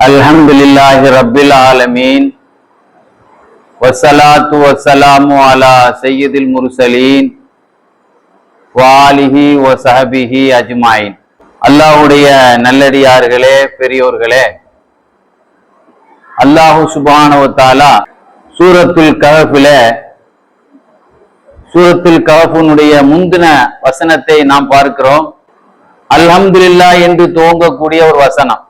الحمد لله رب العالمين والصلاة والسلام على سيد المرسلين வாலிஹி வசஹபிஹி அஜ்மாயின் அல்லாஹ்வுடைய நல்லடியார்களே பெரியோர்களே அல்லாஹு சுபானவ தாலா சூரத்துல் கஹஃபில சூரத்துல் கஹஃபுனுடைய முந்தின வசனத்தை நாம் பார்க்கிறோம் அல்ஹம்துலில்லாஹ் என்று துவங்கக்கூடிய ஒரு வசனம்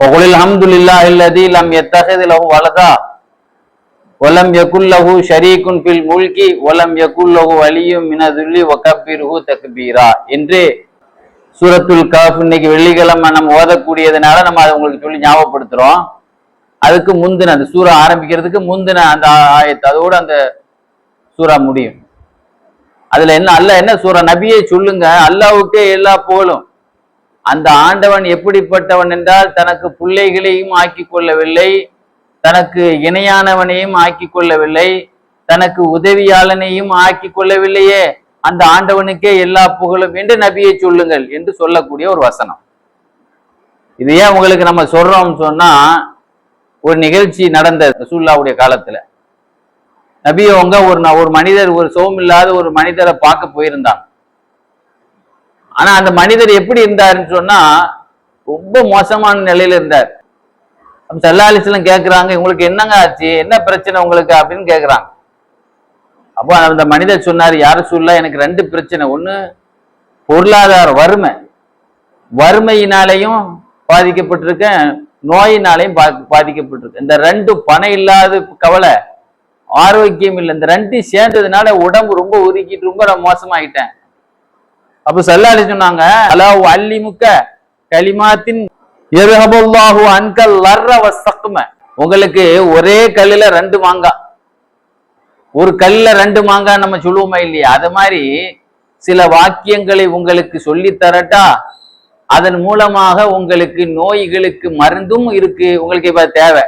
وقل الحمد لله الذي لم يتخذ له ولدا ولم يكن له شريك في الملك ولم يكن له ولي من الذل وكبره تكبيرا என்று சூரத்துல் காஃப் இன்னைக்கு வெள்ளிக்கிழமை நம்ம ஓதக்கூடியதுனால நம்ம அதை உங்களுக்கு சொல்லி ஞாபகப்படுத்துறோம் அதுக்கு முந்தின அந்த சூறா ஆரம்பிக்கிறதுக்கு முந்தின அந்த ஆயத்து அதோட அந்த சூறா முடியும் அதுல என்ன அல்ல என்ன சூறா நபியை சொல்லுங்க அல்லாவுக்கே எல்லா புகழும் அந்த ஆண்டவன் எப்படிப்பட்டவன் என்றால் தனக்கு பிள்ளைகளையும் ஆக்கி கொள்ளவில்லை தனக்கு இணையானவனையும் ஆக்கி கொள்ளவில்லை தனக்கு உதவியாளனையும் ஆக்கி கொள்ளவில்லையே. அந்த ஆண்டவனுக்கே எல்லா புகழும் என்று நபியை சொல்லுங்கள் என்று சொல்லக்கூடிய ஒரு வசனம். இது ஏன் உங்களுக்கு நம்ம சொல்றோம் சொன்னா ஒரு நிகழ்ச்சி நடந்த ரசூல்லாவுடைய காலத்துல. நபியவங்க ஒரு ஒரு மனிதர் ஒரு சோமில்லாத ஒரு மனிதரை பார்க்க போயிருந்தான் ஆனா அந்த மனிதர் எப்படி இருந்தாருன்னு சொன்னா ரொம்ப மோசமான நிலையில இருந்தார். அப்ப சல்லாலிஸ்லாம் கேட்குறாங்க உங்களுக்கு என்னங்க ஆச்சு? என்ன பிரச்சனை உங்களுக்கு? அப்படின்னு கேக்குறாங்க. அப்போ அந்த மனிதர் சொன்னார் யாரும் சொல்ல எனக்கு ரெண்டு பிரச்சனை. ஒன்று பொருளாதார வறுமை. வறுமையினாலையும் பாதிக்கப்பட்டிருக்கேன் நோயினாலையும் பா- பாதிக்கப்பட்டிருக்கேன். இந்த ரெண்டு பணம் இல்லாத கவலை ஆரோக்கியம் இல்லை. இந்த ரெண்டும் சேர்ந்ததுனால உடம்பு ரொம்ப உருக்கிட்டு ரொம்ப நான் மோசமாயிட்டேன். அப்ப சல்லாலி சொன்னாங்க அலாஹு அல்லிமுக்க கலிமாத்தின் எருஹபுல்லாஹு அன்கல் லர்ர உங்களுக்கு ஒரே கல்லுல ரெண்டு மாங்காய் ஒரு கல்லுல ரெண்டு மாங்காய் நம்ம சொல்லுவோமா இல்லையா அது மாதிரி சில வாக்கியங்களை உங்களுக்கு சொல்லி தரட்டா அதன் மூலமாக உங்களுக்கு நோய்களுக்கு மருந்தும் இருக்கு உங்களுக்கு இப்ப தேவை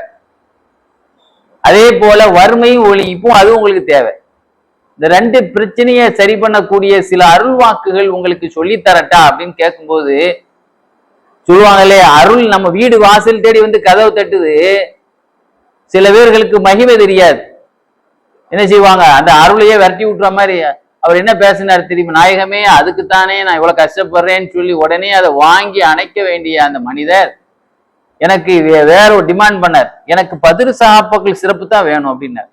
அதே போல வறுமை ஒழிப்பும் அது உங்களுக்கு தேவை இந்த ரெண்டு பிரச்சனையை சரி பண்ணக்கூடிய சில அருள் வாக்குகள் உங்களுக்கு சொல்லித் தரட்டா அப்படின்னு கேட்கும்போது சொல்லுவாங்களே அருள் நம்ம வீடு வாசல் தேடி வந்து கதவு தட்டுது. சில பேர்களுக்கு மகிமை தெரியாது. என்ன செய்வாங்க? அந்த அருளையே விரட்டி விட்டுற மாதிரி அவர் என்ன பேசினார் திரும்பி நாயகமே அதுக்குத்தானே நான் இவ்வளவு கஷ்டப்படுறேன்னு சொல்லி உடனே அதை வாங்கி அணைக்க வேண்டிய அந்த மனிதர் எனக்கு வேற ஒரு டிமாண்ட் பண்ணார். எனக்கு பதிரு சகாப்பாக்கள் சிறப்பு தான் வேணும் அப்படின்னார்.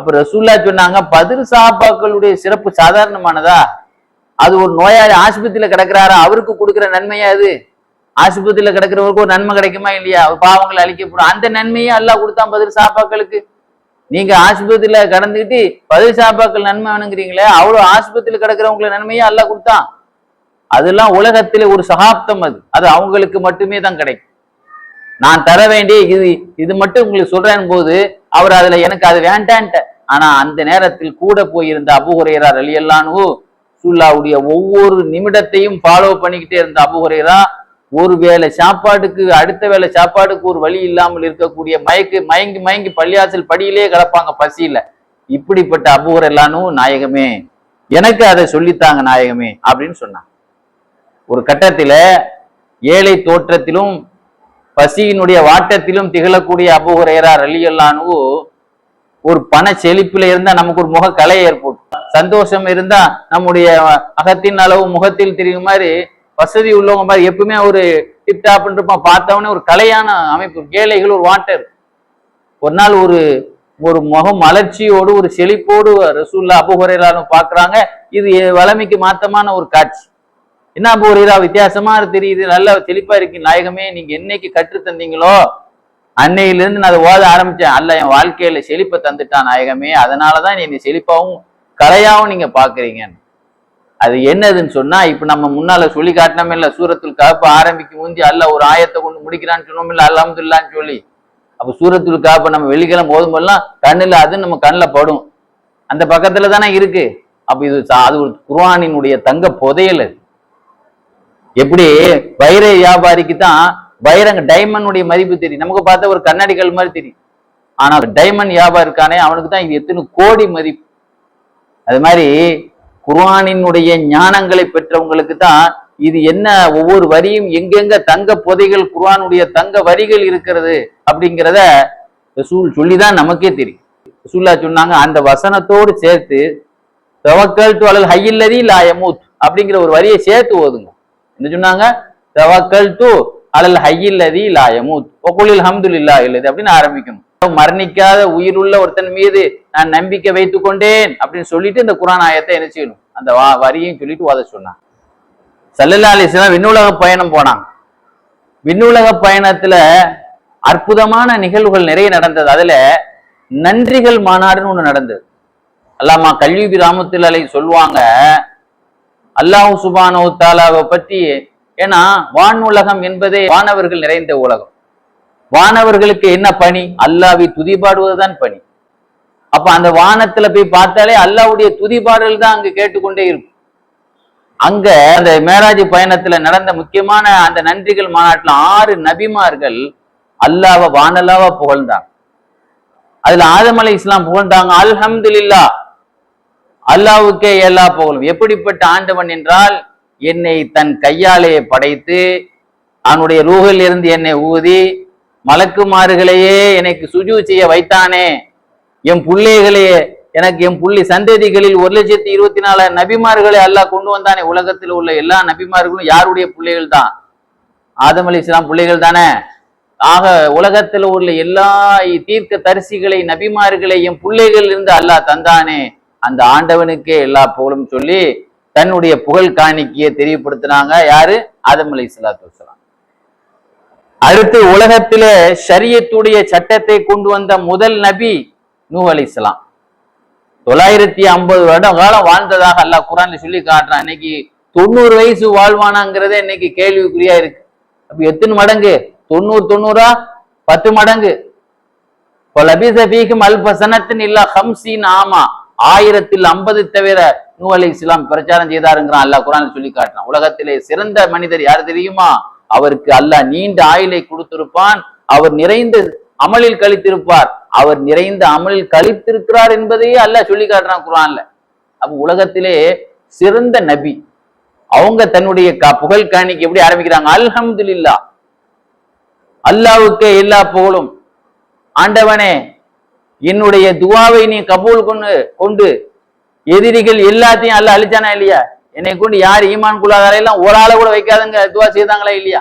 அப்ப ரசூல்லா சொன்னாங்க பதில் சாப்பாக்களுடைய சிறப்பு சாதாரணமானதா? அது ஒரு நோயாளி ஆஸ்பத்திரியில கிடக்குறாரா? அவருக்கு கொடுக்குற நன்மையா அது? ஆஸ்பத்திரியில கிடக்கிறவருக்கு ஒரு நன்மை கிடைக்குமா இல்லையா? அவர் அழிக்க அழிக்கப்படும். அந்த நன்மையே அல்லா கொடுத்தான் பதில் சாப்பாக்களுக்கு நீங்க ஆஸ்பத்திரியில கடந்துக்கிட்டு பதில் சாப்பாக்கள் நன்மை வேணுங்கிறீங்களே அவ்வளவு ஆஸ்பத்திரியில கிடக்கிறவங்களுக்கு நன்மையை அல்லா கொடுத்தான். அதெல்லாம் உலகத்திலே ஒரு சகாப்தம் அது. அது அவங்களுக்கு மட்டுமே தான் கிடைக்கும். நான் தர வேண்டிய இது இது மட்டும் உங்களுக்கு சொல்றேன் போது அவர் அதுல எனக்கு அது வேண்டான்ட்ட ஆனா அந்த நேரத்தில் கூட போயிருந்த அபுஹுரேரா ரலியல்லானு சுல்லாவுடைய ஒவ்வொரு நிமிடத்தையும் ஃபாலோ பண்ணிக்கிட்டே இருந்த அபுஹுரேரா ஒரு வேளை சாப்பாட்டுக்கு அடுத்த வேளை சாப்பாடுக்கு ஒரு வழி இல்லாமல் இருக்கக்கூடிய மயக்கு மயங்கி மயங்கி பள்ளியாசல் படியிலே கிடப்பாங்க பசியில. இப்படிப்பட்ட அபுஹுரேலானு நாயகமே எனக்கு அதை சொல்லித்தாங்க நாயகமே அப்படின்னு சொன்னான். ஒரு கட்டத்தில் ஏழை தோற்றத்திலும் பசியினுடைய வாட்டத்திலும் திகழக்கூடிய அபு ரலியல்லானுவோ ஒரு பண செழிப்புல இருந்தா நமக்கு ஒரு முக கலை ஏற்படும். சந்தோஷம் இருந்தா நம்முடைய அகத்தின் அளவு முகத்தில் தெரியும் மாதிரி வசதி உள்ளவங்க மாதிரி எப்பவுமே ஒரு டிப்டாப்னு இருப்பான். பார்த்தவொடனே ஒரு கலையான அமைப்பு ஏழைகள் ஒரு வாட்டர் ஒரு நாள் ஒரு ஒரு முகம் மலர்ச்சியோடு ஒரு செழிப்போடு ரசூல்லா அபு பாக்குறாங்க இது வளமைக்கு மாத்தமான ஒரு காட்சி. என்ன அபு வித்தியாசமா தெரியுது நல்ல செழிப்பா இருக்கு. நாயகமே நீங்க என்னைக்கு கற்று தந்தீங்களோ அன்னையிலிருந்து நான் அதை ஓத ஆரம்பிச்சேன். அல்ல என் வாழ்க்கையில செழிப்பை தந்துட்டான் நாயகமே. அதனாலதான் நீ இந்த செழிப்பாவும் கலையாவும் நீங்க பாக்குறீங்க அது என்னதுன்னு சொன்னா இப்ப நம்ம முன்னால சொல்லி காட்டினோம் இல்ல சூரத்தில் காப்பு ஆரம்பிக்கும் முந்தி அல்ல ஒரு ஆயத்தை கொண்டு முடிக்கிறான்னு சொன்னோம் இல்ல அல்லாமதுல்லான்னு சொல்லி. அப்போ சூரத்தில் காப்பை நம்ம வெள்ளிக்கிழமை போதும்போதெல்லாம் கண்ணுல அது நம்ம கண்ணில் படும். அந்த பக்கத்துல தானே இருக்கு. அப்போ இது சா- அது ஒரு குர்ஆனினுடைய தங்க புதையல் அது. எப்படி? வைர வியாபாரிக்கு தான் வைரங்க டைமண்டுடைய மதிப்பு தெரியும். நமக்கு பார்த்தா ஒரு கண்ணாடி கல் மாதிரி தெரியும். ஆனால் டைமண்ட் வியாபாரம் இருக்கானே அவனுக்கு தான் இது எத்தனை கோடி மதிப்பு. அது மாதிரி குர்ஆனினுடைய ஞானங்களை பெற்றவங்களுக்கு தான் இது என்ன ஒவ்வொரு வரியும் எங்கெங்க தங்க புதைகள் குர்ஆனுடைய தங்க வரிகள் இருக்கிறது அப்படிங்கிறத ரசூல் சொல்லிதான் நமக்கே தெரியும். ரசூல்லா சொன்னாங்க அந்த வசனத்தோடு சேர்த்து தவக்கல் டு அலல் ஹையில்லதி லாயமூத் அப்படிங்கிற ஒரு வரியை சேர்த்து ஓதுங்க. என்ன சொன்னாங்க? தவக்கல் டு அலல் ஹையில்லதி லாயமூத் ஒகுலில் ஹம்துலில்லா இல்லது அப்படின்னு ஆரம்பிக்கணும். மரணிக்காத உயிருள்ள ஒருத்தன் மீது நான் நம்பிக்கை வைத்துக் கொண்டேன் அப்படின்னு சொல்லிட்டு இந்த குரான் ஆயத்தை என்ன செய்யணும்? அந்த வா- வரியையும் சொல்லிட்டு ஓத சொன்னான். சல்லல்லா அலிஸ்லாம் விண்ணுலக பயணம் போனான். விண்ணுலக பயணத்துல அற்புதமான நிகழ்வுகள் நிறைய நடந்தது. அதுல நன்றிகள் மாநாடுன்னு ஒண்ணு நடந்தது. அல்லாமா கல்வி ராமத்தில் அலை சொல்லுவாங்க அல்லாஹ் சுபானோ தாலாவை பற்றி ஏன்னா வான் உலகம் என்பதே வானவர்கள் நிறைந்த உலகம். வானவர்களுக்கு என்ன பணி? அல்லாவை துதிபாடுவதுதான் பணி. அப்ப அந்த வானத்துல போய் பார்த்தாலே அல்லாவுடைய துதிபாடல் தான் அங்க கேட்டுக்கொண்டே இருக்கும். அங்க அந்த மேராஜ் பயணத்துல நடந்த முக்கியமான அந்த நன்றிகள் மாநாட்டில் ஆறு நபிமார்கள் அல்லாவ வானல்லாவா புகழ்ந்தாங்க. அதுல ஆதம் அலை இஸ்லாம் புகழ்ந்தாங்க அல்ஹம்துல்லா அல்லாவுக்கே எல்லா புகழும். எப்படிப்பட்ட ஆண்டவன் என்றால் என்னை தன் கையாலே படைத்து அவனுடைய ரூகில் இருந்து என்னை ஊதி மலக்குமாறுகளையே எனக்கு சுஜு செய்ய வைத்தானே. என் பிள்ளைகளையே எனக்கு என் புள்ளி சந்ததிகளில் ஒரு லட்சத்தி இருபத்தி நாலு நபிமார்களை அல்லாஹ் கொண்டு வந்தானே. உலகத்தில் உள்ள எல்லா நபிமார்களும் யாருடைய பிள்ளைகள் தான் ஆதம் அலி இஸ்லாம் பிள்ளைகள் தானே? ஆக உலகத்தில் உள்ள எல்லா தீர்க்க தரிசிகளை நபிமார்களை என் பிள்ளைகள் இருந்து அல்லாஹ் தந்தானே. அந்த ஆண்டவனுக்கே எல்லா புகழும் சொல்லி தன்னுடைய புகழ் காணிக்கையை தெரியப்படுத்தினாங்க. யாரு? ஆதம் அலி சலாத்து அடுத்து உலகத்திலே ஷரியத்துடைய சட்டத்தை கொண்டு வந்த முதல் நபி நூ அலிஸ்லாம் தொள்ளாயிரத்தி ஐம்பது வருடம் காலம் வாழ்ந்ததாக அல்லாஹ் குரான்ல சொல்லி காட்டுறான். இன்னைக்கு தொண்ணூறு வயசு வாழ்வானாங்கிறதே இன்னைக்கு கேள்விக்குறியா இருக்கு. அப்ப எத்தனை மடங்கு? தொண்ணூறு தொண்ணூறா? பத்து மடங்கு. இப்போ அல்ப அல்பசனத்தின் இல்லா ஹம்சின் ஆமா. ஆயிரத்தில் ஐம்பது தவிர நூ அலி இஸ்லாம் பிரச்சாரம் செய்தாருங்கிறான். அல்லாஹ் குரான் சொல்லி காட்டினான் உலகத்திலே சிறந்த மனிதர் யார் தெரியுமா? அவருக்கு அல்லாஹ் நீண்ட ஆயுளை கொடுத்திருப்பான். அவர் நிறைந்த அமலில் கழித்திருப்பார். அவர் நிறைந்த அமலில் கழித்திருக்கிறார் என்பதையே அல்லாஹ் சொல்லி காட்டுறான் குரான்ல அப்ப உலகத்திலே சிறந்த நபி. அவங்க தன்னுடைய க- புகழ் காணிக்கு எப்படி ஆரம்பிக்கிறாங்க? அல்ஹம்துலில்லா. அல்லாவுக்கு எல்லா புகழும். ஆண்டவனே என்னுடைய துவாவை நீ கபூல் கொண்டு கொண்டு எதிரிகள் எல்லாத்தையும் அல்ல அழிச்சானா இல்லையா? என்னை கொண்டு யார் ஈமான் குலாதாரையெல்லாம் ஒரு ஆளை கூட வைக்காதங்க. துவா செய்தாங்களா இல்லையா?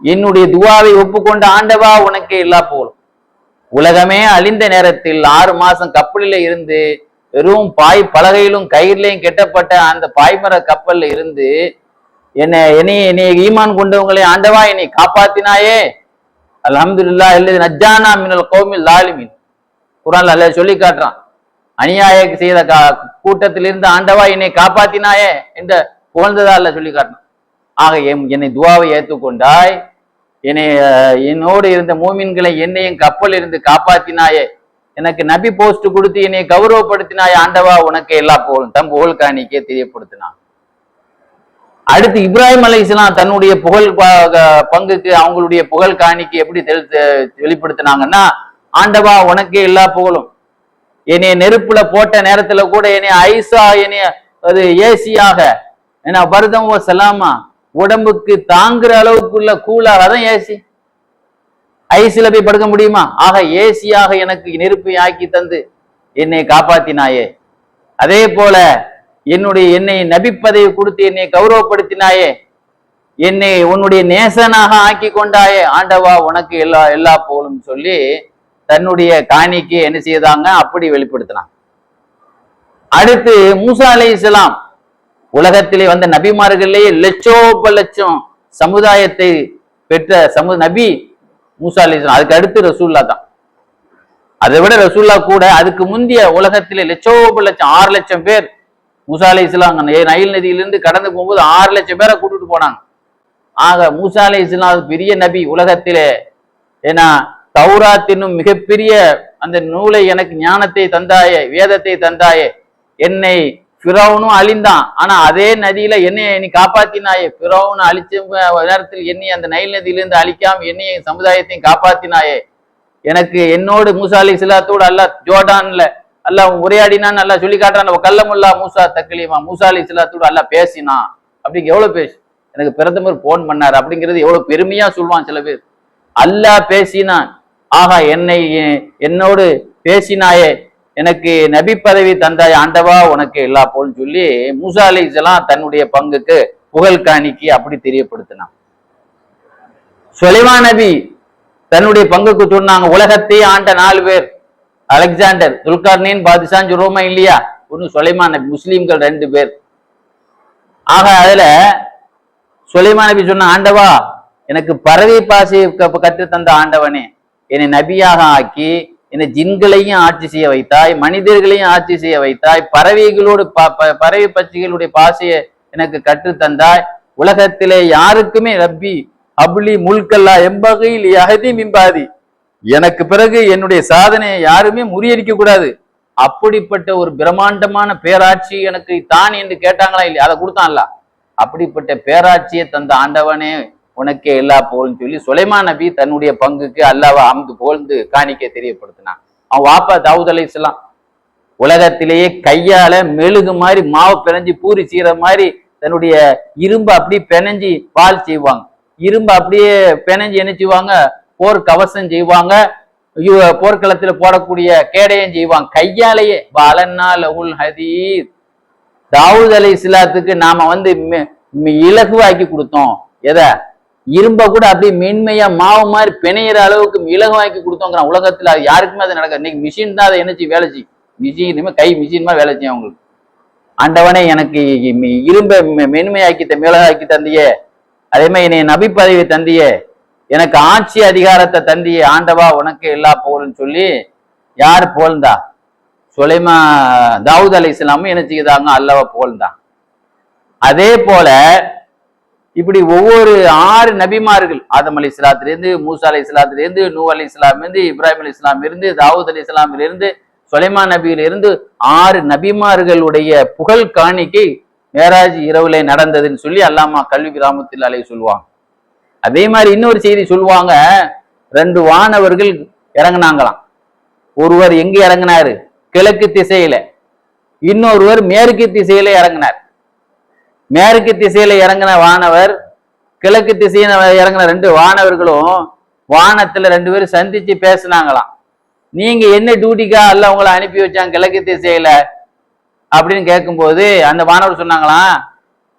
என்னுடைய துவாவை ஒப்புக்கொண்ட ஆண்டவா உனக்கே எல்லா புகழும் உலகமே அழிந்த நேரத்தில் ஆறு மாசம் கப்பலில இருந்து வெறும் பாய் பலகையிலும் கயிறுலையும் கெட்டப்பட்ட அந்த பாய்மர கப்பல்ல இருந்து என்னை என்னை என்னை ஈமான் கொண்டவங்களை ஆண்டவா என்னை காப்பாத்தினாயே. அலமதுல்லா இல்லது நஜானா மினல் கௌமில் லாலிமின் குரான் அல்ல சொல்லி காட்டுறான். அநியாய செய்த கா- கூட்டத்திலிருந்து ஆண்டவா என்னை காப்பாத்தினாயே என்ற புகழ்ந்ததா இல்ல சொல்லி காட்டணும் ஆக எம் என்னை துவாவை ஏற்றுக்கொண்டாய். என்னை என்னோடு இருந்த மூமின்களை என்னையும் கப்பல் இருந்து காப்பாத்தினாயே. எனக்கு நபி போஸ்ட் கொடுத்து என்னை கௌரவப்படுத்தினாய் ஆண்டவா உனக்கு எல்லா புகழும் தம் புகழ் காணிக்கே தெரியப்படுத்தினான். அடுத்து இப்ராஹிம் அலைஹிஸ்ஸலாம் தன்னுடைய புகழ் ப- பங்குக்கு அவங்களுடைய புகழ் காணிக்கு எப்படி வெளிப்படுத்தினாங்கன்னா ஆண்டவா உனக்கே எல்லா புகழும் என்னைய நெருப்புல போட்ட நேரத்துல கூட என்னைய ஐசா என்னைய அது ஏசியாக என்ன பரதம் ஓ சலாமா உடம்புக்கு தாங்குற அளவுக்குள்ள கூலாக அதான் ஏசி. ஐசில போய் படுக்க முடியுமா? ஆக ஏசியாக எனக்கு நெருப்பை ஆக்கி தந்து என்னை காப்பாத்தினாயே. அதே போல என்னுடைய என்னை நபிப்பதை கொடுத்து என்னை கௌரவப்படுத்தினாயே. என்னை உன்னுடைய நேசனாக ஆக்கி கொண்டாயே. ஆண்டவா உனக்கு எல்லா எல்லா போலும் சொல்லி தன்னுடைய காணிக்கு என்ன செய்தாங்க? அப்படி வெளிப்படுத்தினாங்க. அடுத்து மூசா அலைஹிஸ்ஸலாம் உலகத்திலே வந்த நபிமார்கள்லேயே லட்சோப லட்சம் சமுதாயத்தை பெற்ற சமு நபி மூசா அலைஹிஸ்ஸலாம் அதுக்கு அடுத்து ரசூல்லா தான். அதை விட ரசூல்லா கூட அதுக்கு முந்தைய உலகத்திலே லட்சோப லட்சம் ஆறு லட்சம் பேர் மூசா அலி இஸ்லாம் நைல் நதியிலிருந்து கடந்து போகும்போது ஆறு லட்சம் பேரை கூட்டிட்டு போனாங்க. ஆக மூசா அலி இஸ்லாம் பெரிய நபி உலகத்திலே. ஏன்னா தௌராத் என்னும் மிகப்பெரிய அந்த நூலை எனக்கு ஞானத்தை தந்தாயே வேதத்தை தந்தாயே. என்னை பிறவனும் அழிந்தான். ஆனா அதே நதியில என்னைய நீ காப்பாத்தினாயே. பிறவுன்னு அழிச்ச நேரத்தில் என்னை அந்த நைல் நதியிலிருந்து அழிக்காம என்னைய சமுதாயத்தையும் காப்பாத்தினாயே. எனக்கு என்னோடு மூசா அலி சிலாத்தோடு அல்ல ஜோர்டான்ல அல்லாஹ் உரையாடினான்னு நல்லா சொல்லி காட்டுறான். கல்லமுல்லா மூசா தக்லீமா மூசா அலி சிலாத்தோடு அல்லாஹ் பேசினான். அப்படிங்க எவ்வளவு பேசு எனக்கு பிரதமர் போன் பண்ணார். அப்படிங்கிறது எவ்வளவு பெருமையா சொல்லுவான் சில பேர். அல்லா பேசினான். ஆகா என்னை என்னோடு பேசினாயே எனக்கு நபி பதவி தந்தாய் ஆண்டவா உனக்கு எல்லா போல்னு சொல்லி மூசா அலிஸ்லாம் தன்னுடைய பங்குக்கு புகழ் காணிக்கு அப்படி தெரியப்படுத்தினான். சுலைமான் நபி தன்னுடைய பங்குக்கு சொன்னாங்க உலகத்தையே ஆண்ட நாலு பேர் அலெக்சாண்டர் துல்கார்னின் பாதிசான் ஜுரோமா இல்லையா? ஒன்னு சுலைமான் நபி முஸ்லீம்கள் ரெண்டு பேர். ஆக அதுல சுலைமான் நபி சொன்ன ஆண்டவா எனக்கு பறவை பாசி க- தந்த ஆண்டவனே என்னை நபியாக ஆக்கி என்னை ஜின்களையும் ஆட்சி செய்ய வைத்தாய் மனிதர்களையும் ஆட்சி செய்ய வைத்தாய் பறவைகளோடு ப- பறவை பட்சிகளுடைய பாசையை எனக்கு கற்று தந்தாய். உலகத்திலே யாருக்குமே ரப்பி அபுலி முல்கல்லா எம்பகையில் அகதி மிம்பாதி எனக்கு பிறகு என்னுடைய சாதனையை யாருமே முறியடிக்க கூடாது. அப்படிப்பட்ட ஒரு பிரம்மாண்டமான பேராட்சி எனக்கு தான் என்று கேட்டாங்களா இல்லையா? அதை கொடுத்தான்ல. அப்படிப்பட்ட பேராட்சியை தந்த ஆண்டவனே உனக்கே எல்லா புகழும் சொல்லி சுலைமான் நபி தன்னுடைய பங்குக்கு அல்லாவை அமுது புகழ்ந்து காணிக்க தெரியப்படுத்தினான். அவன் வாப்பா தாவூத் அலைஹிஸ்ஸலாம் உலகத்திலேயே கையால மெழுகு மாதிரி மாவு பிணைஞ்சு பூரி செய்யற மாதிரி தன்னுடைய இரும்பு அப்படியே பிணைஞ்சு பால் செய்வாங்க. இரும்பு அப்படியே பிணைஞ்சு என்ன செய்வாங்க? போர் கவசம் செய்வாங்க. ஐயோ, போர்க்களத்துல போடக்கூடிய கேடயம் செய்வாங்க. கையாலேயே பாலன்னா லகுல் ஹதீத். தாவூத் அலி இஸ்லாத்துக்கு நாம வந்து மி- இலகுவாக்கி கொடுத்தோம். எதை? இரும்ப கூட அப்படியே மென்மையா மாவு மாதிரி பிணையிற அளவுக்கு இலகுவாக்கி கொடுத்தோங்கிறான் உலகத்துல அது யாருக்குமே அது நடக்காது. இன்னைக்கு மிஷின் தான் அதை என்ன வேலை செய்யும் மிஷின் இனிமே கை மிஷின் மாதிரி வேலை செய்யும் அவங்களுக்கு. ஆண்டவனே எனக்கு இரும்ப மென்மையாக்கி த- மிளகாக்கி தந்தியே. அதே மாதிரி என்னை நபி பதவி தந்தியே. எனக்கு ஆட்சி அதிகாரத்தை தந்தியே. ஆண்டவா உனக்கு எல்லா புகழும் சொல்லி யார் புகழ்ந்தா சுலைமா தாவூத் அலி இஸ்லாமும் என்ன செய்தாங்க? அல்லாவ புகழ்ந்தான் அதே போல இப்படி ஒவ்வொரு ஆறு நபிமார்கள் ஆதம் அலி இஸ்லாத்திலிருந்து மூசா அலி இஸ்லாத்திலிருந்து நூ அலி இஸ்லாம் இருந்து இப்ராஹிம் அலி இஸ்லாமிலிருந்து தாவூத் அலி இஸ்லாமிலிருந்து நபியிலிருந்து ஆறு நபிமார்களுடைய புகழ் காணிக்கை மேராஜ் இரவுல நடந்ததுன்னு சொல்லி அல்லாமா கல்வி கிராமத்தில் அலை சொல்லுவாங்க. அதே மாதிரி இன்னொரு செய்தி சொல்லுவாங்க ரெண்டு வானவர்கள் இறங்குனாங்களாம். ஒருவர் எங்க இறங்குனாரு? கிழக்கு திசையில. இன்னொருவர் மேற்கு திசையில இறங்கினார். மேற்கு திசையில இறங்கின வானவர் கிழக்கு திசையில இறங்கின ரெண்டு வானவர்களும் வானத்துல ரெண்டு பேரும் சந்திச்சு பேசுனாங்களாம். நீங்க என்ன டியூட்டிக்கா அல்ல உங்களை அனுப்பி வச்சாங்க கிழக்கு திசையில? அப்படின்னு கேட்கும்போது அந்த வானவர் சொன்னாங்களாம்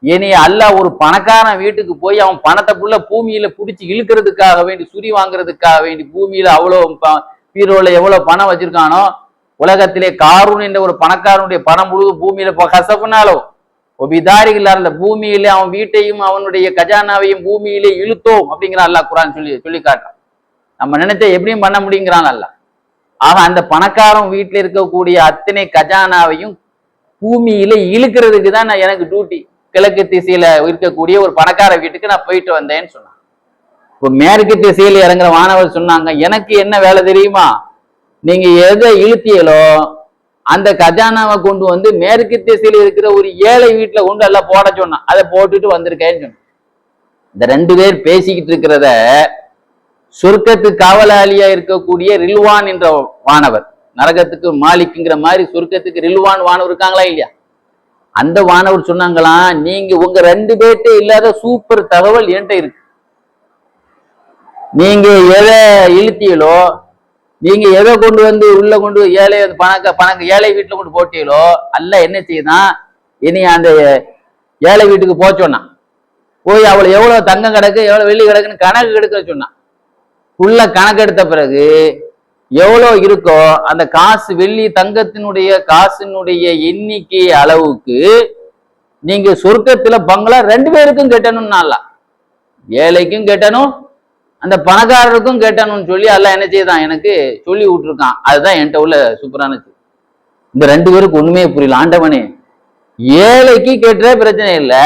இனி அல்ல ஒரு பணக்காரன் வீட்டுக்கு போய் அவன் பணத்தை புள்ள பூமியில புடிச்சு இழுக்கிறதுக்காக வேண்டி சுரி வாங்குறதுக்காக வேண்டி பூமியில அவ்வளவு பீரோல எவ்வளவு பணம் வச்சிருக்கானோ உலகத்திலே காரூன் என்ற ஒரு பணக்காரனுடைய பணம் முழுவதும் பூமியில கசப்புனாலோ கசப்புனாலோ ஒபிதாரிகள் அந்த பூமியிலே அவன் வீட்டையும் அவனுடைய கஜானாவையும் பூமியிலே இழுத்தோம் அப்படிங்கிற அல்லாஹ் குரான் சொல்லி சொல்லி காட்டுறான். நம்ம நினைச்சா எப்படியும் பண்ண முடியுங்கிறான் அல்லாஹ். ஆக அந்த பணக்காரன் வீட்டில் இருக்கக்கூடிய அத்தனை கஜானாவையும் பூமியில இழுக்கிறதுக்கு தான் நான் எனக்கு டியூட்டி கிழக்கு திசையில இருக்கக்கூடிய ஒரு பணக்கார வீட்டுக்கு நான் போயிட்டு வந்தேன்னு சொன்னான். இப்போ மேற்கு திசையில இறங்குற மாணவர் சொன்னாங்க எனக்கு என்ன வேலை தெரியுமா? நீங்க எதை இழுத்தியலோ அந்த கஜானாவை கொண்டு வந்து மேற்கு திசையில் இருக்கிற ஒரு ஏழை வீட்டில் கொண்டு எல்லாம் போட சொன்னான். அதை போட்டுட்டு வந்திருக்கேன்னு சொன்னான். இந்த ரெண்டு பேர் பேசிக்கிட்டு இருக்கிறத சொர்க்கத்து காவலாளியா இருக்கக்கூடிய ரில்வான் என்ற வானவர் நரகத்துக்கு மாலிக்குங்கிற மாதிரி சொர்க்கத்துக்கு ரில்வான் வானவர் இருக்காங்களா இல்லையா? அந்த வானவர் சொன்னாங்களாம் நீங்க உங்க ரெண்டு பேர்ட்ட இல்லாத சூப்பர் தகவல் என்கிட்ட இருக்கு. நீங்க எதை இழுத்தீங்களோ நீங்க எதை கொண்டு வந்து உள்ள கொண்டு ஏழை பணக்க பணக்க ஏழை வீட்டுல கொண்டு போட்டீங்களோ அல்ல என்ன செய்யுதான் இனி அந்த ஏழை வீட்டுக்கு போச்சோன்னா போய் அவளை எவ்வளவு தங்கம் கிடக்கு எவ்வளவு வெள்ளி கிடக்குன்னு கணக்கு எடுக்க சொன்னான் உள்ள கணக்கெடுத்த பிறகு எவ்வளோ இருக்கோ அந்த காசு வெள்ளி தங்கத்தினுடைய காசினுடைய எண்ணிக்கை அளவுக்கு நீங்க சொர்க்கத்துல பங்களா ரெண்டு பேருக்கும் கட்டணும்னால. ஏழைக்கும் கட்டணும் அந்த பணக்காரருக்கும் கட்டணும்னு சொல்லி எல்லாம் என்ன செய்தான்? எனக்கு சொல்லி விட்டுருக்கான். அதுதான் என்கிட்ட உள்ள சூப்பரான இந்த ரெண்டு பேருக்கு ஒண்ணுமே புரியல. ஆண்டவனே ஏழைக்கு கேட்டுற பிரச்சனை இல்லை.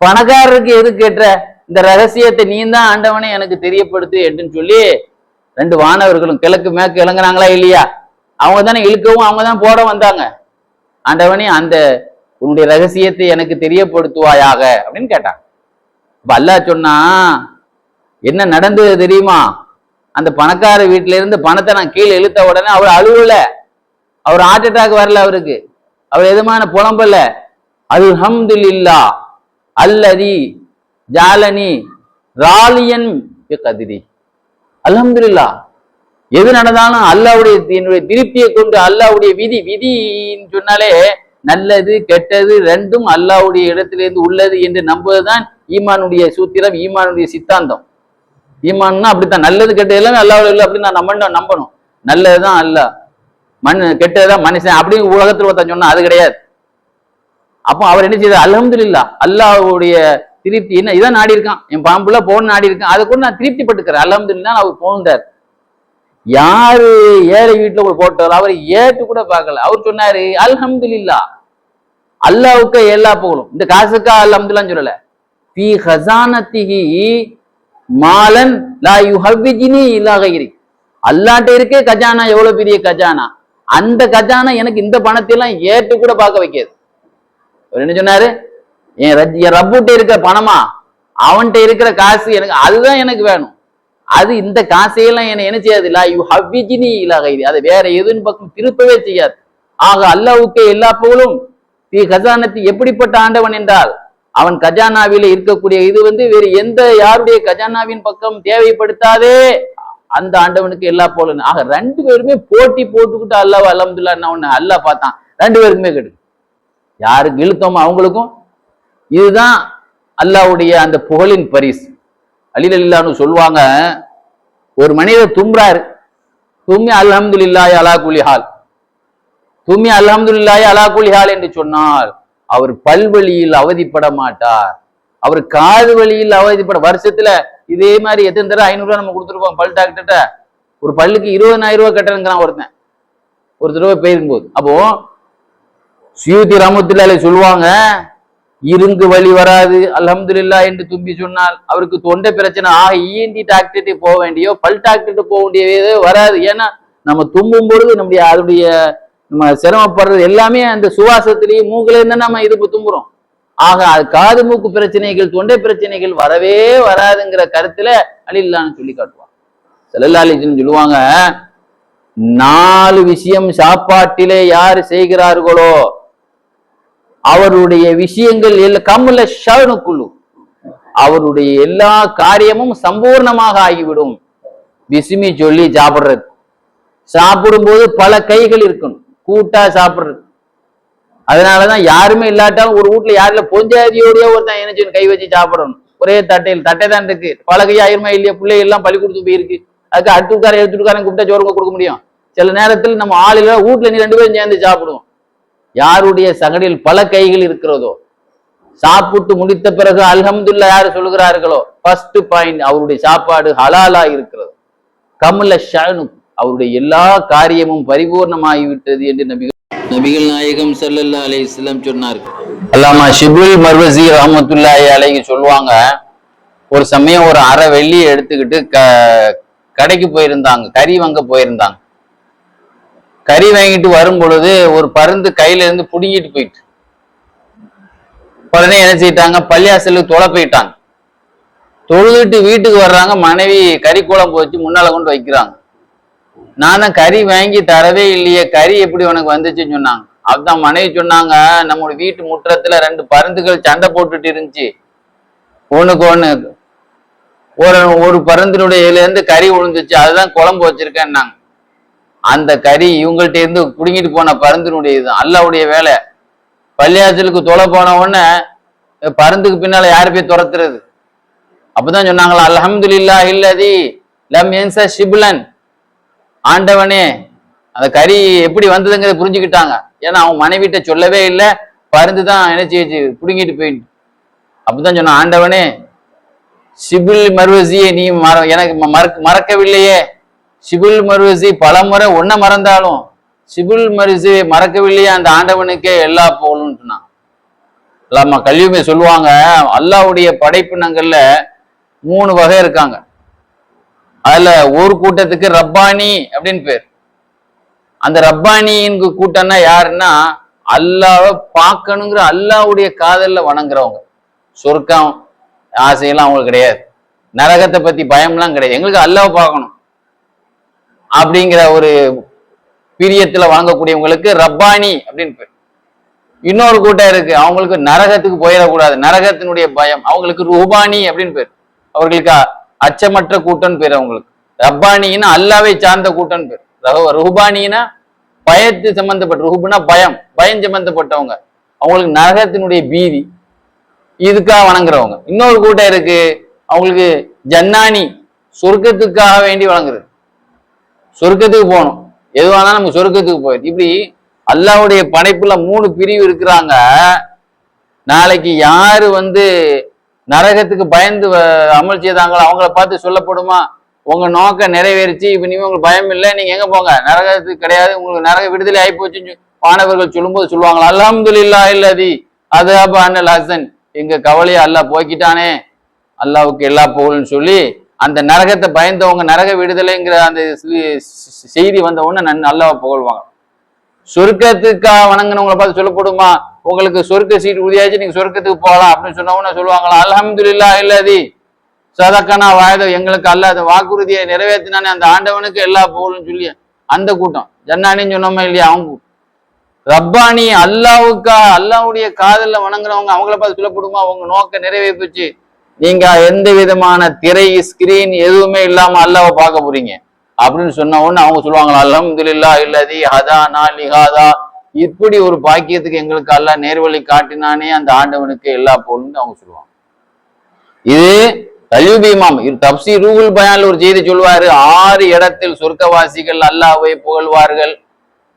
பணக்காரருக்கு எது கேட்டுற இந்த ரகசியத்தை நீ தான் ஆண்டவனே எனக்கு தெரியப்படுத்து என்று சொல்லி ரெண்டு வானவர்களும் கிழக்கு மேற்கு இழங்குறாங்களா இல்லையா? அவங்க தானே இழுக்கவும் அவங்க தான் போட வந்தாங்க. ஆண்டவனே அந்த உன்னுடைய ரகசியத்தை எனக்கு தெரியப்படுத்துவாயாக அப்படின்னு கேட்டாங்க. பல்லா அல்லாஹ் சொன்னா என்ன நடந்தது தெரியுமா? அந்த பணக்கார வீட்டில இருந்து பணத்தை நான் கீழே இழுத்த உடனே அவர் அழுவல. அவர் ஹார்ட் அட்டாக் வரல அவருக்கு. அவர் எதுமான புலம்பல. அல்ஹம்துலில்லா. அல்லதி ஜாலனி ராலியன் கதிரி. அல்ஹம்துலில்லா. எது நடந்தாலும் அல்லாவுடைய என்னுடைய திருப்தியை கொண்டு அல்லாவுடைய விதி விதின்னு சொன்னாலே நல்லது கெட்டது ரெண்டும் அல்லாவுடைய இடத்திலிருந்து உள்ளது என்று நம்புவதுதான் ஈமானுடைய சூத்திரம் ஈமானுடைய சித்தாந்தம். ஈமான்னா அப்படித்தான். நல்லது கெட்டது எல்லாமே அல்லாவில் இல்லை அப்படின்னு நான் நம்பணும் நம்பணும். நல்லதுதான் அல்ல மண் கெட்டதுதான் மனுஷன். அப்படின்னு உலகத்தில் ஒருத்தன் சொன்னா அது கிடையாது. அப்போ அவர் என்ன செய்தார்? அல்ஹம்துலில்லா அல்லாஹ்வுடைய திருப்தி என்ன? இதான் நாடி இருக்கான். என் பாம்புல போன நாடி இருக்கான். அதை கூட நான் திருப்தி பட்டுக்கிறேன் அல்ஹம்துலில்லா அவர் போந்தார் யாரு ஏழை வீட்டுல ஒரு போட்டாரோ அவர் ஏட்டு கூட பார்க்கல. அவர் சொன்னாரு அல்ஹம்துலில்லா அல்லாவுக்கு எல்லா புகழும் இந்த காசுக்கா அல்ஹம்துலில்லான்னு சொல்லல. பி ஹசானத்திஹி மாலன் லா யுஹவ்விஜினி இல்லா கைரி அல்லாட்ட இருக்கே கஜானா எவ்வளவு பெரிய கஜானா? அந்த கஜானா எனக்கு இந்த பணத்தை எல்லாம் ஏற்று கூட பார்க்க வைக்காது. அவர் என்ன சொன்னாரு? என் ரஜ்- என் ரப்புட்ட இருக்கிற பணமா? அவன்கிட்ட இருக்கிற காசு எனக்கு அதுதான் எனக்கு வேணும். அது இந்த காசையெல்லாம் என்ன என்ன செய்யாது? இல்ல யூ ஹவ்விஜினி இல்லா கைதி அதை வேற எதுன்னு பக்கம் திருப்பவே செய்யாது. ஆக அல்லாவுக்கே எல்லா புகழும். பி கஜானத்தி எப்படிப்பட்ட ஆண்டவன் என்றால் அவன் கஜானாவில இருக்கக்கூடிய இது வந்து வேறு எந்த யாருடைய கஜானாவின் பக்கம் தேவைப்படுத்தாதே. அந்த ஆண்டவனுக்கு எல்லா போலும் ஆக ரெண்டு பேருமே போட்டி போட்டுக்கிட்டு அல்லாஹ் அலமதுல்லா ஒண்ணு? அல்லாஹ் பார்த்தான். ரெண்டு பேருக்குமே கெடு. யாருக்கு இழுத்தோமோ அவங்களுக்கும்? இதுதான் அல்லாஹ்வுடைய அந்த புகழின் பரிசு. அலில் அல்லான்னு சொல்லுவாங்க ஒரு மனிதர் தும்புறாரு தும்மி அலமதுல்லாய் அலா குலி ஹால். தும்மி அலமதுல்லாய் அலா குலி ஹால் என்று சொன்னார். அவர் பல்வழியில் அவதிப்பட மாட்டார். அவர் காது வழியில் அவதிப்பட வருஷத்துல இதே மாதிரி எத்தனை தடவை ஐநூறு ரூபாய் நம்ம கொடுத்துருப்போம் பல் டாக்டர்கிட்ட. ஒரு பல்லுக்கு இருபதாயிரம் ரூபாய் கட்டணுங்கிறான் ஒருத்தன். ஒரு தடவை போயிருக்கும்போது. அப்போ சுயூதி ரமத்துல்லாலே சொல்லுவாங்க இருங்கு வழி வராது அலமதுல்லா என்று தும்பி சொன்னால் அவருக்கு தொண்டை பிரச்சனை ஆக இஎன்டி டாக்டர்கிட்ட போக வேண்டியோ பல் டாக்டர்கிட்ட போக வேண்டியதே வராது. ஏன்னா நம்ம தும்பும் பொழுது நம்முடைய அதனுடைய நம்ம சிரமப்படுறது எல்லாமே அந்த சுவாசத்திலேயே மூக்கில இருந்து நம்ம இது தும்புறோம் ஆக அது காது மூக்கு பிரச்சனைகள் தொண்டை பிரச்சனைகள் வரவே வராதுங்கிற கருத்துல அலில்லான்னு சொல்லி காட்டுவாங்க. செல்லல்லாலிஜின்னு சொல்லுவாங்க நாலு விஷயம் சாப்பாட்டிலே யார் செய்கிறார்களோ அவருடைய விஷயங்கள் எல்லா கம்முல ஷவனுக்குழு அவருடைய எல்லா காரியமும் சம்பூர்ணமாக ஆகிவிடும். விசுமி சொல்லி சாப்பிடுறது. சாப்பிடும்போது பல கைகள் இருக்கணும். கூட்டா சாப்பிடுறது. அதனாலதான் யாருமே இல்லாட்டாலும் ஒரு வீட்டுல யாருல பொஞ்சாதியோடய ஒருத்தன் என்ன கை வச்சு சாப்பிடணும். ஒரே தட்டையில் தட்டை தான் இருக்கு. பல கை ஆயிருமா இல்லையா பிள்ளைகள் எல்லாம் பள்ளி கொடுத்து போயிருக்கு. அதுக்கு அட்டுக்காரன் எடுத்துக்காரன் கூப்பிட்டா சோறுங்க கொடுக்க முடியும். சில நேரத்தில் நம்ம ஆளுல வீட்டுல நீ ரெண்டு பேரும் சேர்ந்து சாப்பிடுவோம். யாருடைய சங்கடியில் பல கைகள் இருக்கிறதோ சாப்பிட்டு முடித்த பிறகு அல்ஹம்துல்லா யாரு சொல்லுகிறார்களோ ஃபர்ஸ்ட் பாயிண்ட் அவருடைய சாப்பாடு ஹலாலா இருக்கிறது. கமல ஷனு அவருடைய எல்லா காரியமும் பரிபூர்ணமாகிவிட்டது என்று நபிகள் நபிகள் நாயகம் ஸல்லல்லாஹு அலைஹி வஸல்லம் சொன்னார்கள் அல்லாமா ஷிபுல் மர்வசி ரஹமத்துல்லாஹி அலைஹி சொல்லுவாங்க ஒரு சமயம் ஒரு அரை வெள்ளியை எடுத்துக்கிட்டு க கடைக்கு போயிருந்தாங்க கறி வாங்க போயிருந்தாங்க. கறி வாங்கிட்டு வரும் பொழுது ஒரு பருந்து கையில இருந்து புடுங்கிட்டு போயிட்டு. உடனே என்ன செய்யிட்டாங்க? பள்ளியாசலுக்கு தொலை போயிட்டாங்க. தொழுதுட்டு வீட்டுக்கு வர்றாங்க மனைவி கறி குழம்பு வச்சு முன்னால கொண்டு வைக்கிறாங்க. நான் கறி வாங்கி தரவே இல்லையே. கறி எப்படி உனக்கு வந்துச்சுன்னு சொன்னாங்க. அதுதான் மனைவி சொன்னாங்க நம்மளோட வீட்டு முற்றத்துல ரெண்டு பருந்துகள் சண்டை போட்டுட்டு இருந்துச்சு. ஒண்ணுக்கு ஒண்ணு ஒரு ஒரு பருந்தினுடைய இருந்து கறி விழுந்துச்சு அதுதான் குழம்பு வச்சிருக்கேன்னாங்க. அந்த கறி இவங்கள்ட்ட இருந்து குடுங்கிட்டு போன பருந்தினுடைய இது அல்லாவுடைய வேலை. பள்ளியாச்சலுக்கு தொலை போன உடனே பருந்துக்கு பின்னால யாரு போய் துரத்துறது? அப்பதான் சொன்னாங்களா அலமதுல்லா இல்லதி லம் என்ச சிபுலன் ஆண்டவனே அந்த கறி எப்படி வந்ததுங்கிறத புரிஞ்சுக்கிட்டாங்க. ஏன்னா அவன் மனைவிட்ட சொல்லவே இல்லை. பருந்து தான் நினைச்சு பிடுங்கிட்டு புடுங்கிட்டு போயிட்டு அப்படிதான் சொன்னான் ஆண்டவனே சிபில் மர்வசியை நீ மற எனக்கு ம- மறக்க மறக்கவில்லையே. சிபில் மர்வசி பல முறை ஒன்ன மறந்தாலும் சிபில் மர்வசி மறக்கவில்லையே அந்த ஆண்டவனுக்கே எல்லா புகழும் சொன்னான். அல்லாமா கல்வியுமே சொல்லுவாங்க அல்லாவுடைய படைப்பினங்கள்ல மூணு வகை இருக்காங்க. அதுல ஒரு கூட்டத்துக்கு ரப்பானி அப்படின்னு பேர். அந்த ரப்பானியின் கூட்டம்னா யாருன்னா அல்லாவை பார்க்கணுங்கிற அல்லாவுடைய காதல்ல வணங்குறவங்க. சொர்க்கம் ஆசையெல்லாம் அவங்களுக்கு கிடையாது. நரகத்தை பத்தி பயம்லாம் கிடையாது. எங்களுக்கு அல்லாவை பார்க்கணும். அப்படிங்கிற ஒரு பிரியத்துல வாங்கக்கூடியவங்களுக்கு ரப்பானி அப்படின்னு பேர். இன்னொரு கூட்டம் இருக்கு. அவங்களுக்கு நரகத்துக்கு போயிடக்கூடாது. நரகத்தினுடைய பயம். அவங்களுக்கு ரூபானி அப்படின்னு பேர். அவர்களுக்கு அச்சமற்ற கூட்டம் பேர் அவங்களுக்கு. ரப்பானின்னா அல்லாவை சார்ந்த கூட்டம்னு பேர். ரூபானின்னா பயத்து சம்பந்தப்பட்ட ரூபுனா பயம் பயம் சம்பந்தப்பட்டவங்க. அவங்களுக்கு நரகத்தினுடைய பீதி. இதுக்காக வணங்குறவங்க. இன்னொரு கூட்டம் இருக்கு. அவங்களுக்கு ஜன்னானி சொர்க்கத்துக்காக வேண்டி வணங்குறது. சொர்க்கத்துக்கு போகணும். எதுவானா நம்ம சொர்க்கத்துக்கு போயிடுது இப்படி அல்லாவுடைய படைப்புல மூணு பிரிவு இருக்கிறாங்க. நாளைக்கு யாரு வந்து நரகத்துக்கு பயந்து வ- அமல் செய்தாங்களோ? அவங்கள பார்த்து சொல்லப்படுமா? உங்க நோக்கம் நிறைவேறிச்சு இப்ப நீங்க உங்களுக்கு பயம் இல்லை நீங்க எங்க போங்க? நரகத்துக்கு கிடையாது உங்களுக்கு நரக விடுதலை ஆகி போச்சுன்னு மாணவர்கள் சொல்லும்போது சொல்லுவாங்களா? அல்ஹம்துலில்லாஹ் இல்லதி அது அப்ப அண்ணல் ஹசன். எங்க கவலையை அல்லாஹ் போக்கிட்டானே. அல்லாவுக்கு எல்லா புகழ்னு சொல்லி அந்த நரகத்தை பயந்தவங்க நரக விடுதலைங்கிற அந்த செய்தி வந்த உடனே நல்லா புகழ்வாங்க. சொர்க்கத்துக்காக வணங்கினவங்களை பார்த்து சொல்லப்படுமா? உங்களுக்கு சொர்க்க சீட் உறுதியாச்சு நீங்க சொர்க்கத்துக்கு போகலாம் அப்படின்னு சொன்ன உடனே சொல்லுவாங்களா அல்ஹம்துலில்லாஹ் இல்லதி சதக்கனா வாயதோ. எங்களுக்கு அல்லாத வாக்குறுதியை நிறைவேற்றினானே அந்த ஆண்டவனுக்கு எல்லா புகழும் சொல்லி அந்த கூட்டம். ஜன்னானின்னு சொன்னோமே இல்லையா அவங்க ரப்பானி அல்லாவுக்கா அல்லாவுடைய காதல்ல வணங்குறவங்க அவங்கள பார்த்து சொல்லப்படுமா அவங்க நோக்க நிறைவேற்றுச்சு நீங்க எந்த விதமான திரை ஸ்கிரீன் எதுவுமே இல்லாம அல்லாவை பார்க்க போறீங்க. அப்படின்னு சொன்ன உடனே அவங்க சொல்லுவாங்களா அல்ஹம்துலில்லாஹ் இல்லதி ஹதானா லிஹாதா இப்படி ஒரு பாக்கியத்துக்கு எங்களுக்கு அல்ல நேர்வழி காட்டினானே அந்த ஆண்டவனுக்கு எல்லா பொருள்னு அவங்க சொல்லுவாங்க. இது கல்யூபி இது தப்சி ரூகுல் பயான்ல ஒரு செய்தி சொல்வாரு ஆறு இடத்தில் சொர்க்கவாசிகள் அல்லாவை புகழ்வார்கள்.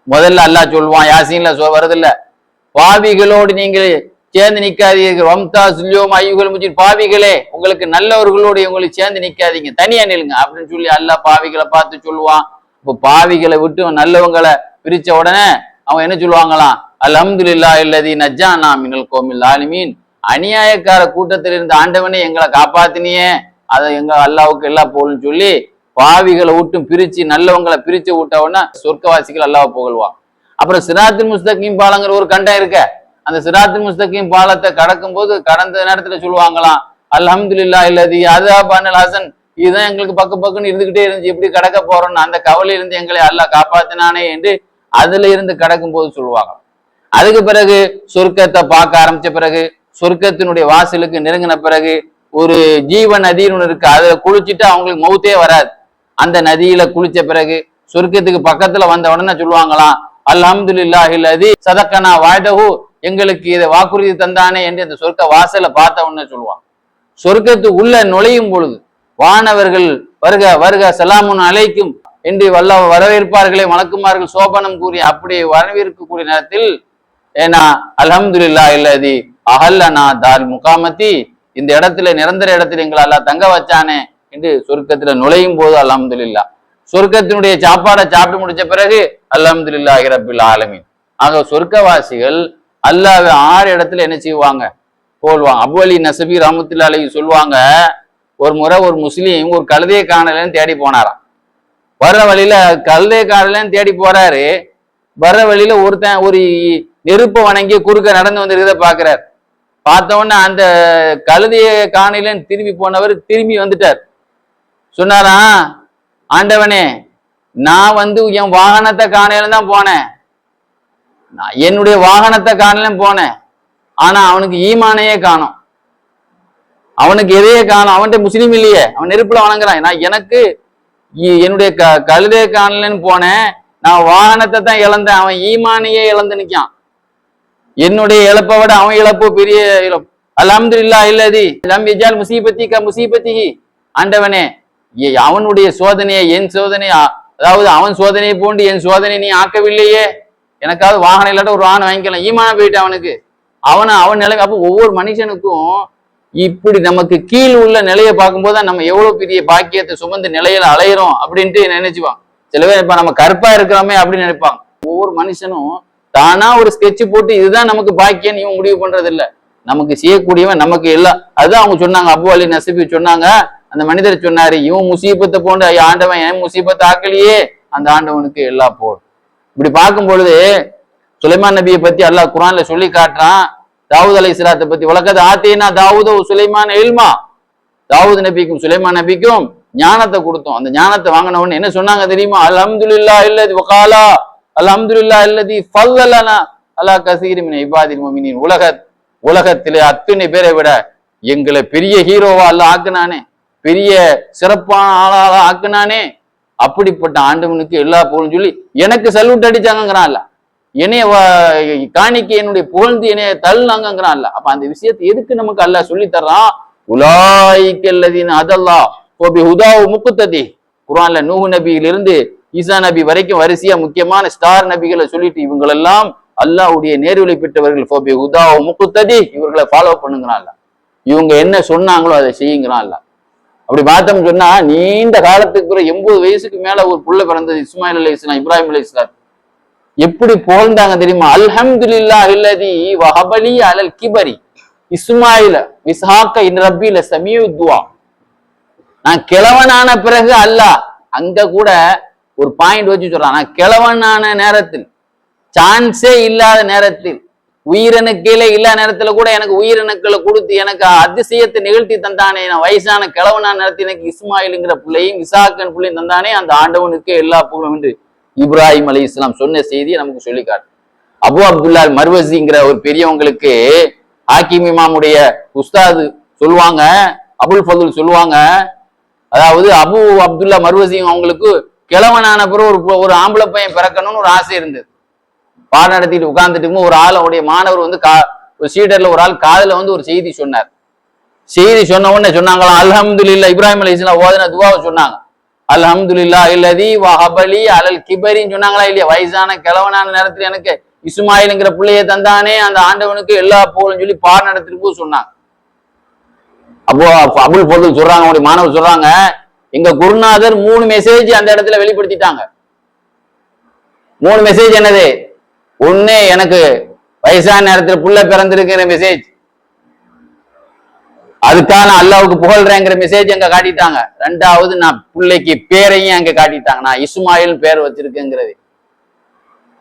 முதல்ல அல்லாஹ் சொல்லுவான் யாசின்ல சொ வருதில்ல பாவிகளோடு நீங்கள் சேர்ந்து நிக்காதீர்கள். வம்தா சுல்யோம் ஐயுகள் முச்சி பாவிகளே உங்களுக்கு நல்லவர்களோடு உங்களுக்கு சேர்ந்து நிக்காதீங்க. தனியா நில்லுங்க அப்படின்னு சொல்லி அல்லாஹ் பாவிகளை பார்த்து சொல்லுவான். இப்போ பாவிகளை விட்டு நல்லவங்களை பிரிச்ச உடனே அவன் என்ன சொல்லுவாங்களாம் அல்ஹம்துலில்லாஹ் இல்லதி நஜா நா மினல் கோமில் ஆலிமீன். அநியாயக்கார கூட்டத்தில் இருந்த ஆண்டவனே எங்களை காப்பாத்தினியே. அதை எங்க அல்லாவுக்கு எல்லாம் போகணும்னு சொல்லி பாவிகளை விட்டும் பிரிச்சு நல்லவங்களை பிரிச்சு விட்ட உடனே சொர்க்கவாசிகள் அல்லாஹ் புகழ்வான். அப்புறம் சிராத்தின் முஸ்தகிம் பாலங்கிற ஒரு கண்டம் இருக்க. அந்த சிராத்தின் முஸ்தகிம் பாலத்தை கடக்கும் போது கடந்த நேரத்துல சொல்லுவாங்களாம் அல்ஹம்துலில்லாஹ் இல்லதி அதா பானல் ஹசன். இதுதான் எங்களுக்கு பக்கு பக்குன்னு இருந்துகிட்டே இருந்துச்சு. எப்படி கடக்க போறோம்னு அந்த கவலையிலிருந்து எங்களை அல்லாஹ் காப்பாத்தினானே என்று அதுல இருந்து கடக்கும் போது சொல்லுவாங்க. அதுக்கு பிறகு சொர்க்கத்தை பார்க்க ஆரம்பிச்ச பிறகு சொர்க்கத்தினுடைய வாசலுக்கு நெருங்கின பிறகு ஒரு ஜீவ நதின்னு ஒண்ணு இருக்கு அதுல குளிச்சுட்டு அவங்களுக்கு மௌத்தே வராது. அந்த நதியில குளிச்ச பிறகு சொர்க்கத்துக்கு பக்கத்துல வந்த உடனே சொல்லுவாங்களாம் அல்ஹம்துலில்லாஹ் அதி சதக்கனா வாழ்டகு எங்களுக்கு இதை வாக்குறுதி தந்தானே என்று அந்த சொர்க்க வாசலை பார்த்த உடனே சொல்லுவான் சொர்க்கத்து உள்ள நுழையும் பொழுது வானவர்கள் வருக வருக சலாமுன் அலைக்கும். என்று வல்ல வரவேற்பார்களே வணக்குமார்கள் சோபனம் கூறி அப்படி வரவேற்கக்கூடிய நேரத்தில் ஏன்னா அலமதுல்லா இல்லதி அஹல்லனா தால் முகாமத்தி இந்த இடத்துல நிரந்தர இடத்துல எங்களை அல்லா தங்க வச்சானே என்று சொர்க்கத்துல நுழையும் போது அலமதுல்லா சொர்க்கத்தினுடைய சாப்பாடை சாப்பிட்டு முடிச்ச பிறகு அலமதுல்லா ரப்பில் ஆலமின். ஆக சொர்க்கவாசிகள் அல்லாஹ் ஆறு இடத்துல என்ன செய்வாங்க? போல்வாங்க. அபு அலி நசபி ரஹமத்துல்லா அலி சொல்லுவாங்க ஒரு முறை ஒரு முஸ்லீம் ஒரு கழுதையை காணலன்னு தேடி போனாராம். வர்ற வழியில கழுதையை காணலன்னு தேடி போறாரு. வர்ற வழியில ஒருத்தன் ஒரு நெருப்பை வணங்கி குறுக்க நடந்து வந்திருக்கிறத பாக்குறார். பார்த்த உடனே அந்த கழுதையை காணிலன்னு திரும்பி போனவர் திரும்பி வந்துட்டார். சொன்னாராம் ஆண்டவனே நான் வந்து என் வாகனத்தை காணையில தான் போனேன். நான் என்னுடைய வாகனத்தை காணலும் போனேன். ஆனா அவனுக்கு ஈமானையே காணும். அவனுக்கு எதையே காணும். அவன்கிட்ட முஸ்லீம் இல்லையே. அவன் நெருப்புல வணங்குறான். நான் எனக்கு என்னுடைய க கழுதையை காணலன்னு போனேன். நான் வாகனத்தை தான் இழந்தேன். அவன் ஈமானையே இழந்து நிற்கான் என்னுடைய இழப்பை விட அவன் இழப்பு பெரிய இழப்பு அல்ஹம்துலில்லா இல்லதி. லம் யஜால் முசீபத்தி க முசீபத்தி ஆண்டவனே அவனுடைய சோதனையை என் சோதனை அதாவது அவன் சோதனையை போண்டு என் சோதனை நீ ஆக்கவில்லையே. எனக்காவது வாகனம் இல்லாட்ட ஒரு வாகனம் வாங்கிக்கலாம். ஈமான போயிட்டு அவனுக்கு. அவனை அவன் நிலை அப்போ ஒவ்வொரு மனுஷனுக்கும் இப்படி நமக்கு கீழ் உள்ள நிலையை பார்க்கும்போது தான் நம்ம எவ்வளவு பெரிய பாக்கியத்தை சுமந்து நிலையில அலையிறோம் அப்படின்ட்டு நினைச்சுவான் சில பேர் இப்ப நம்ம கருப்பா இருக்கிறோமே அப்படின்னு நினைப்பாங்க. ஒவ்வொரு மனுஷனும் தானா ஒரு ஸ்கெட்ச் போட்டு இதுதான் நமக்கு பாக்கியம் இவன் முடிவு பண்றது இல்ல நமக்கு செய்யக்கூடியவன் நமக்கு எல்லாம் அதுதான் அவங்க சொன்னாங்க. அபு அலி நசிபி சொன்னாங்க. அந்த மனிதர் சொன்னாரு இவன் முசீபத்தை போண்டு ஐயா, ஆண்டவன் ஏன் முசீபத்தை ஆக்கலையே. அந்த ஆண்டவனுக்கு எல்லா போடும் இப்படி பார்க்கும் பொழுது சுலைமான் நபியை பத்தி அல்லாஹ் குரான்ல சொல்லி காட்டுறான். தாவூத் அலை இஸ்லாத்தை பத்தி உலகத்தை ஆத்தீனா தாவூதோ சுலைமான் இல்மா. தாவூத் நபிக்கும் சுலைமான் நபிக்கும் ஞானத்தை கொடுத்தோம். அந்த ஞானத்தை வாங்கின என்ன சொன்னாங்க தெரியுமா? அலமதுல்லா இல்லதி வகாலா அல்ஹம்துலில்லாஹ் இல்லதி ஃபல்லலனா அல்லாஹ் கசீரிமின் இபாதில் மொமினின். உலக உலகத்திலே அத்தனை பேரை விட எங்களை பெரிய ஹீரோவா அல்ல ஆக்குனானே. பெரிய சிறப்பான ஆளாளா ஆக்குனானே. அப்படிப்பட்ட ஆண்டவனுக்கு எல்லா புகழும் சொல்லி எனக்கு சல்யூட் அடிச்சாங்கங்கிறான்ல என்னைய காணிக்க என்னுடைய புகழ்ந்து என்னைய தள்ளுனாங்கிறான்ல அப்ப அந்த விஷயத்தை எதுக்கு நமக்கு அல்லாஹ் சொல்லி தர்றான் உலாய்க்கல்லதின் அதல்லா. கோபி ஹுதாவு முக்குத்ததி. குரான்ல நூஹு நபியிலிருந்து ஈசா நபி வரைக்கும் வரிசையா முக்கியமான ஸ்டார் நபிகளை சொல்லிட்டு இவங்களெல்லாம் அல்லாவுடைய நேர்வழி பெற்றவர்கள். ஃபோபி ஹுதாவு முக்குத்ததி. இவர்களை ஃபாலோ பண்ணுங்கிறான்ல. இவங்க என்ன சொன்னாங்களோ அதை செய்யுங்கிறான்ல. அப்படி பார்த்தோம்னு சொன்னா நீண்ட காலத்துக்கு எண்பது வயசுக்கு மேல ஒரு புள்ள பிறந்தது இஸ்மாயில் அலி இஸ்லாம் இப்ராஹிம் அலி இஸ்லாம் எப்படி புகழ்ந்தாங்க தெரியுமா? அல்ஹம்துலில்லா இல்லதி வஹபலி அலல் கிபரி. இஸ்மாயில விசாக்க இன் ரப்பில சமியுத்வா நான் கிழவனான பிறகு அல்லாஹ் அங்க கூட ஒரு பாயிண்ட் வச்சு சொல்றான். நான் கிழவனான நேரத்தில் சான்ஸே இல்லாத நேரத்தில் உயிரணுக்கீழே இல்லாத நேரத்துல கூட எனக்கு உயிரணுக்களை கொடுத்து எனக்கு அதிசயத்தை நிகழ்த்தி தந்தானே. நான் வயசான கிழவனான நேரத்தில் எனக்கு இஸ்மாயிலுங்கிற பிள்ளையும் இசாக்கன் பிள்ளையும் தந்தானே. அந்த ஆண்டவனுக்கு எல்லா புகழும் என்று இப்ராஹிம் அலி இஸ்லாம் சொன்ன செய்தியை நமக்கு சொல்லிக்காட்டு. அபு அப்துல்லா மர்வசிங்கிற ஒரு பெரியவங்களுக்கு ஹாக்கிம் இமாமுடைய உஸ்தாது சொல்லுவாங்க அபுல் ஃபதுல் சொல்லுவாங்க. அதாவது அபு அப்துல்லா மர்வசி அவங்களுக்கு கிழவனான பிறகு ஒரு ஒரு ஆம்பளை பையன் பிறக்கணும்னு ஒரு ஆசை இருந்தது. பாடம் நடத்திட்டு உட்கார்ந்துட்டு ஒரு ஆள் அவருடைய மாணவர் வந்து கா ஒரு சீடர்ல ஒரு ஆள் காதல வந்து ஒரு செய்தி சொன்னார். செய்தி சொன்ன உடனே சொன்னாங்களாம் அல்ஹம்துலில்லா இப்ராஹிம் அலி இஸ்லாம் ஓதன துவாவை சொன்னாங்க. அல்ஹம்துல்லா இல்லதி வஹபலி அலல் கிபரின்னு சொன்னாங்களா இல்லையா? வயசான கிழவனான நேரத்துல எனக்கு இஸ்மாயிலுங்கிற பிள்ளைய தந்தானே அந்த ஆண்டவனுக்கு எல்லா புகழும் சொல்லி பாடம் நடத்திருக்கும் சொன்னாங்க. அப்போ அபுல் பொருள் சொல்றாங்க அவனுடைய மாணவர் சொல்றாங்க எங்க குருநாதர் மூணு மெசேஜ் அந்த இடத்துல வெளிப்படுத்திட்டாங்க. மூணு மெசேஜ் என்னது? ஒன்னு எனக்கு வயசான நேரத்துல புள்ள பிறந்திருக்கிற மெசேஜ் அதுக்கான அல்லாவுக்கு புகழ்றேங்கிற மெசேஜ் அங்க காட்டிட்டாங்க. ரெண்டாவது நான் பிள்ளைக்கு பேரையும் அங்க காட்டிட்டாங்க. நான் இஸ்மாயில் பேர் வச்சிருக்கேங்கிறது.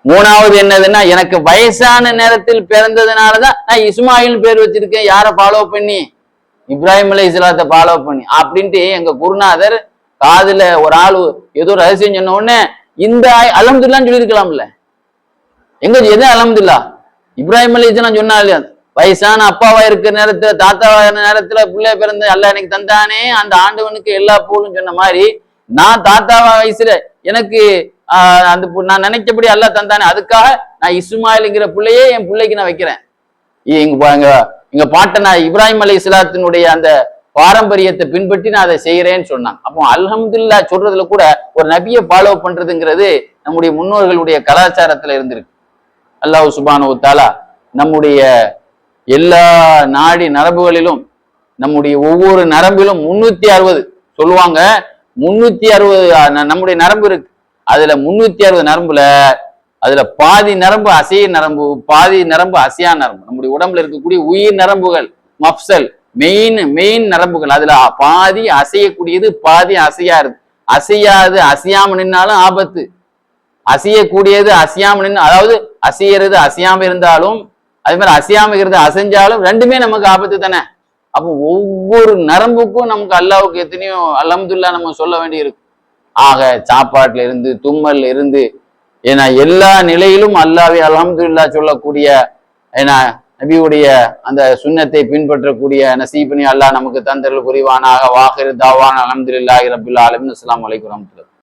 மூணாவது என்னதுன்னா எனக்கு வயசான நேரத்தில் பிறந்ததுனாலதான் நான் இஸ்மாயில் பேர் வச்சிருக்கேன். யாரை ஃபாலோ பண்ணி? இப்ராஹிம் அலி இஸ்லாத்தை ஃபாலோ பண்ணி. அப்படின்ட்டு எங்க குருநாதர் காதுல ஒரு ஆள் ஏதோ ரகசியம் சொன்ன உடனே இந்த அலமதுல்லான்னு சொல்லியிருக்கலாம்ல. எங்க எது அலமதுல்லா இப்ராஹிம் அலி இஸ்லாம் சொன்னா இல்லையா வயசான அப்பாவா இருக்கிற நேரத்துல தாத்தாவா இருக்கிற நேரத்துல பிள்ளை பிறந்த அல்ல எனக்கு தந்தானே அந்த ஆண்டவனுக்கு எல்லா பூலும் சொன்ன மாதிரி நான் தாத்தாவா வயசுல எனக்கு ஆஹ், அந்த பு- நான் நினைச்சபடி அல்ல தந்தானே அதுக்காக நான் இஸ்மாயிலுங்கிற பிள்ளையே என் பிள்ளைக்கு நான் வைக்கிறேன். இங்க பாருங்க எங்க பாட்டனா இப்ராஹிம் அலி இஸ்லாத்தினுடைய அந்த பாரம்பரியத்தை பின்பற்றி நான் அதை செய்யறேன்னு சொன்னாங்க அப்போ அல்ஹம்துல்லா சொல்றதுல கூட ஒரு நபியை ஃபாலோ பண்றதுங்கிறது நம்முடைய முன்னோர்களுடைய கலாச்சாரத்துல இருந்திருக்கு. அல்லாஹ் சுபானு தாலா நம்முடைய எல்லா நாடி நரம்புகளிலும் நம்முடைய ஒவ்வொரு நரம்பிலும் முன்னூத்தி அறுபது சொல்லுவாங்க. முன்னூத்தி அறுபது நம்முடைய நரம்பு இருக்கு. அதுல முன்னூத்தி அறுபது நரம்புல அதுல பாதி நரம்பு அசைய நரம்பு பாதி நரம்பு அசையா நரம்பு. நம்முடைய உடம்புல இருக்கக்கூடிய உயிர் நரம்புகள் மப்சல் மெயின் மெயின் நரம்புகள். அதுல பாதி அசையக்கூடியது பாதி அசையாது. அசையாது அசையாம நின்னாலும் ஆபத்து. அசையக்கூடியது அசையாம நின்று அதாவது அசையறது அசையாம இருந்தாலும் அதே மாதிரி அசையாம இருக்கிறது அசைஞ்சாலும் ரெண்டுமே நமக்கு ஆபத்து தானே? அப்போ ஒவ்வொரு நரம்புக்கும் நமக்கு அல்லாவுக்கு எத்தனையோ அலமதுல்லா நம்ம சொல்ல வேண்டியிருக்கு. ஆக சாப்பாட்டுல இருந்து தும்மல்ல இருந்து ஏன்னா எல்லா நிலையிலும் அல்லாவே அலமதுல்லா சொல்லக்கூடிய ஏன்னா நபியுடைய அந்த சுண்ணத்தை பின்பற்றக்கூடிய நசீபினி அல்லாஹ் நமக்கு தந்தர்கள் புரிவானாக. வாஹிர் தாவான் அலமதுல்லாஹி ரபுல்லா அலமின் அஸ்லாம் வலைக்கு வரமத்துல